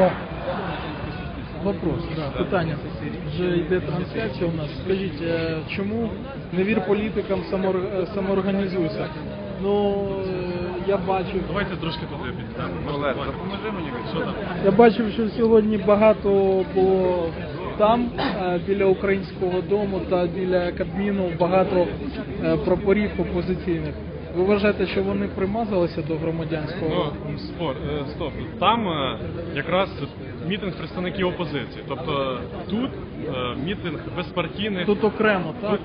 О, вопрос, да, питання. Вже йде трансляція у нас. Скажіть, е, чому не вір політикам самор, е, самоорганізуйся? Ну, е, я бачив, Давайте трошки туди підійдемо. Олег, допоможи мені. Що там? я бачив, що сьогодні багато було там, біля українського дому та біля Кабміну, багато прапорів опозиційних. Ви вважаєте, що вони примазалися до громадянського? Ну, спор, е, стоп. Там е, якраз мітинг представників опозиції. Тобто тут е, мітинг безпартійних. Тут окремо, так? Тут,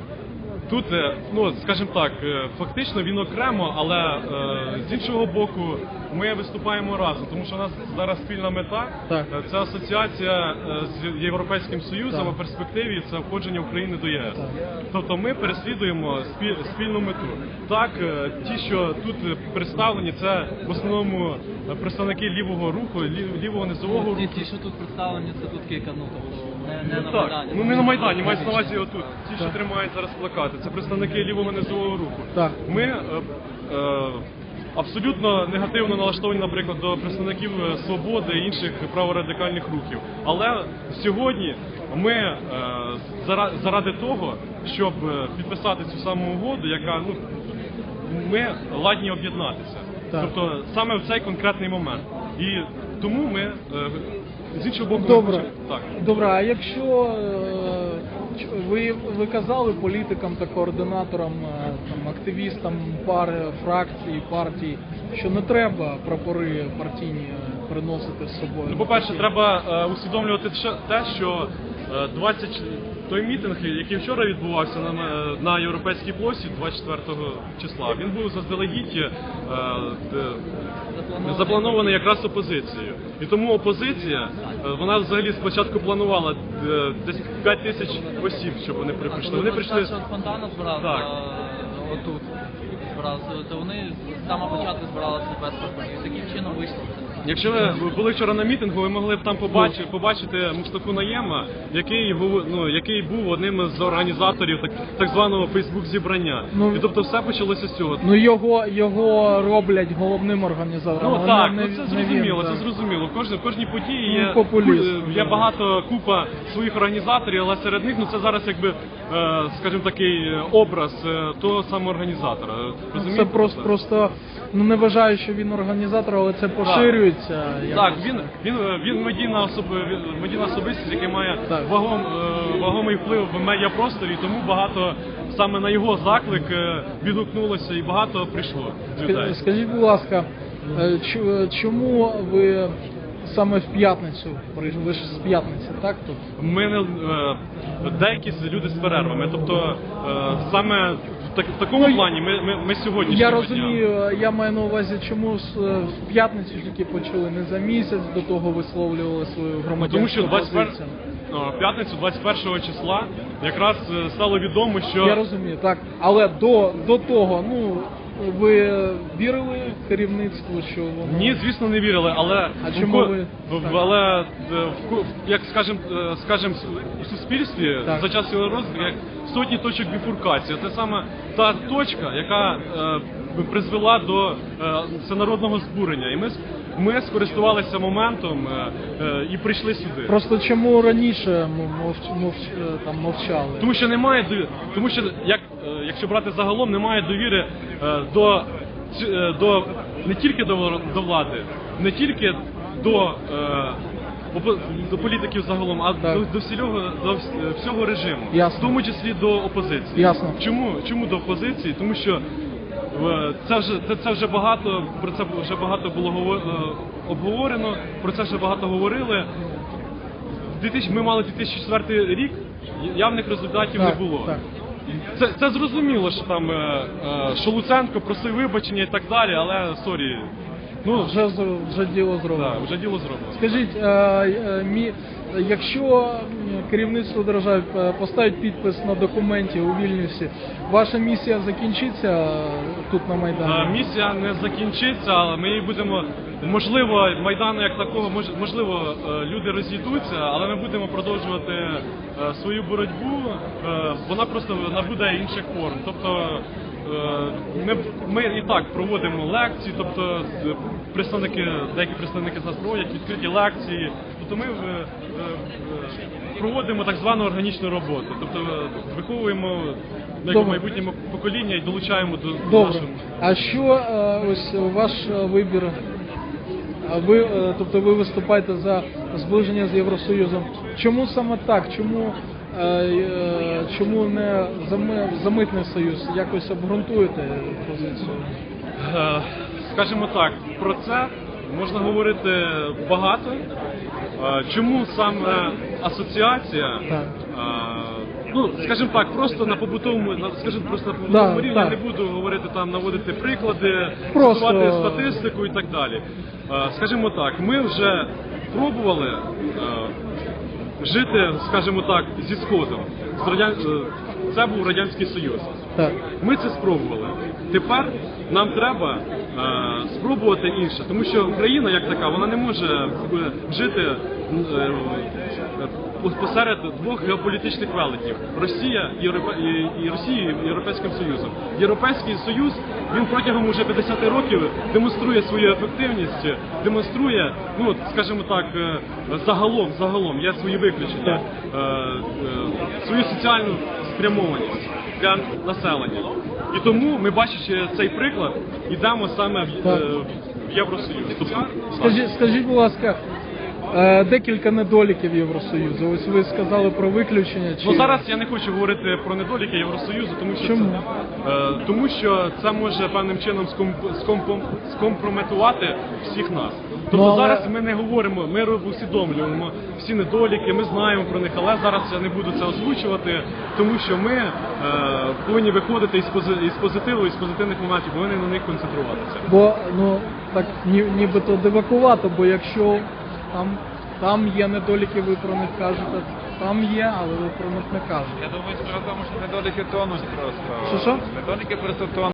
е, ну скажімо так, е, фактично він окремо, але е, з іншого боку, ми виступаємо разом, тому що у нас зараз спільна мета. Так. Це асоціація з Європейським Союзом, Так. а перспективі це входження України до ЄС. Так. Тобто ми переслідуємо спіль- спільну мету. Так, ті, що тут представлені, це в основному представники лівого руху, лівого низового руху. Ті, ті, що тут представлені, це тут кілька, ну тобто не, не Ну, на так, Майдані. ну не на Майдані, мається на увазі отут. Ті, що тримають зараз плакати, це представники лівого низового руху. Так. Ми е, е, абсолютно негативно налаштовані, наприклад, до представників е, свободи і інших праворадикальних рухів. Але сьогодні ми е, зара- заради того, щоб е, підписати цю саму угоду, яка ну ми ладні об'єднатися. Так. Тобто саме в цей конкретний момент. І тому ми е, з іншого боку ми Добре. хочемо- так. Добре, а якщо е, ви, ви казали політикам та координаторам, е, там, активістам пар, фракцій, партій, що не треба прапори партійні е, приносити з собою? Ну, по-перше, треба е, усвідомлювати те, що е, 20 той мітинг, який вчора відбувався на, м- на європейській площі 24 числа, він був заздалегідь е, запланований якраз опозицією. І тому опозиція, е, вона взагалі спочатку планувала е, десь 5 тисяч осіб, щоб вони при- прийшли. Вони прийшли. спонтанно збирали Так. е, отут. збирали то вони з самого початку збиралися без прапорів. І таким чином вийшло. Якщо ви були вчора на мітингу, ви могли б там побачити, побачити Мустафу Наєма, який ну, який був одним з організаторів так, так званого Фейсбук зібрання. Ну, І тобто все почалося з цього. Ну його, його роблять головним організатором. Ну так, не- ну це зрозуміло, він, це зрозуміло. В кожній, події Ну, є, популіст, є багато купа своїх організаторів, але серед них ну це зараз якби, е, скажімо такий образ е, того самого організатора. Це просто, просто ну не вважаю, що він організатор, але це поширюється. Так, якось. він він він медійна особи він- медійна особистість, яка має Так. вагом е, вагомий вплив в медіапросторі, тому багато саме на його заклик е, відгукнулося і багато прийшло людей. Ска- Скажіть, будь ласка, е, чу- чому ви саме в п'ятницю прийшли? Ви ж з п'ятниці, так? Тут? Ми не е, деякі люди з перервами, тобто е, саме так, в такому Ну, плані ми, ми, ми сьогодні. Я розумію, я маю на увазі, чому е, в п'ятницю тільки почали, не за місяць до того висловлювали свою Тому що 21, позицію. п'ятницю, 21 числа, якраз е, стало відомо, що Я розумію, так. Але до, до того, ну, ви вірили керівництву, що воно... Ні, звісно, не вірили, але А в чому ви в- але е, в ко- як скажем, е, скажем, у суспільстві Так. за час його розвитку як сотні точок біфуркації. Це саме та точка, яка е, призвела до е, всенародного збурення. І ми ми скористувалися моментом е, е, і прийшли сюди. Просто чому раніше мовч, мовч, е, там мовчали? Тому що немає тому що як якщо брати загалом, немає довіри е, до е, до не тільки до, до влади, не тільки до, е, до політиків загалом, а Так. до, до всього до вс- всього режиму, Ясно. в тому числі до опозиції. Ясно. Чому чому до опозиції? Тому що е, це вже це, це вже багато про це вже багато було е, обговорено. Про це вже багато говорили. 2000, ми мали 2004 рік, явних результатів Так, не було. так. Це, це зрозуміло, що там е, е, що Луценко просив вибачення і так далі, але сорі. Ну, Вже, вже діло зроблено. да, вже діло зроблено. Скажіть, е, е, мі, якщо керівництво держави е, поставить підпис на документі у Вільнюсі, ваша місія закінчиться е, тут на Е, Майдані? Місія не закінчиться, але ми будемо. Можливо, майдану як такого, мож- можливо, е, люди розійдуться, але ми будемо продовжувати е, свою боротьбу. Е, Вона просто набуде інших форм. Тобто е, ми, ми і так проводимо лекції, тобто представники, деякі представники з нас проводять відкриті лекції. Тобто ми е, е, проводимо так звану органічну роботу. Тобто е, виховуємо Добре. майбутнє покоління і долучаємо до, до Добре. нашого. А що ось ваш вибір? Ви, тобто ви виступаєте за зближення з Євросоюзом. Чому саме так? Чому, чому не за, ми- за митний союз? Якось обґрунтуєте позицію? Скажімо так, про це можна говорити багато. Чому саме асоціація? Ну, скажімо так, просто на побутовому, на- скажімо, просто на побутовому Да, рівні так. не буду говорити там, наводити приклади, Просто- цитувати статистику і так далі. Скажімо так, ми вже пробували жити, скажімо так, зі сходом. Е, Це був радянський союз. Так. Ми це спробували. Тепер нам треба е, спробувати інше, тому що Україна як така, вона не може е, жити е, посеред двох геополітичних великів Росія і, Росія Європейським Союзом. Європейський Союз він протягом уже 50 років демонструє свою ефективність, демонструє, ну скажімо так, е, загалом, загалом, є свої виключення, е, е, свою соціальну спрямованість для населення. І тому ми, бачачи цей приклад, йдемо саме в, в Євросоюз. Тобто, Скажіть, скажіть, будь ласка, декілька недоліків Євросоюзу. Ось ви сказали про виключення. Чи... Ну зараз я не хочу говорити про недоліки Євросоюзу, тому що Чому? це е, тому, що це може певним чином скомп- скомпрометувати всіх нас. Тобто Ну, але- зараз ми не говоримо, ми усвідомлюємо всі недоліки, ми знаємо про них, але зараз я не буду це озвучувати, тому що ми е, повинні виходити із, пози- із позитиву, із позитивних моментів, повинні на них концентруватися. Бо ну так ні, нібито дивакувато, бо якщо там, там є недоліки, ви про них кажете, там є, але ви про них не кажете. Я думаю, справа в тому, що недоліки тонуть просто. Що, що? Недоліки просто тонуть.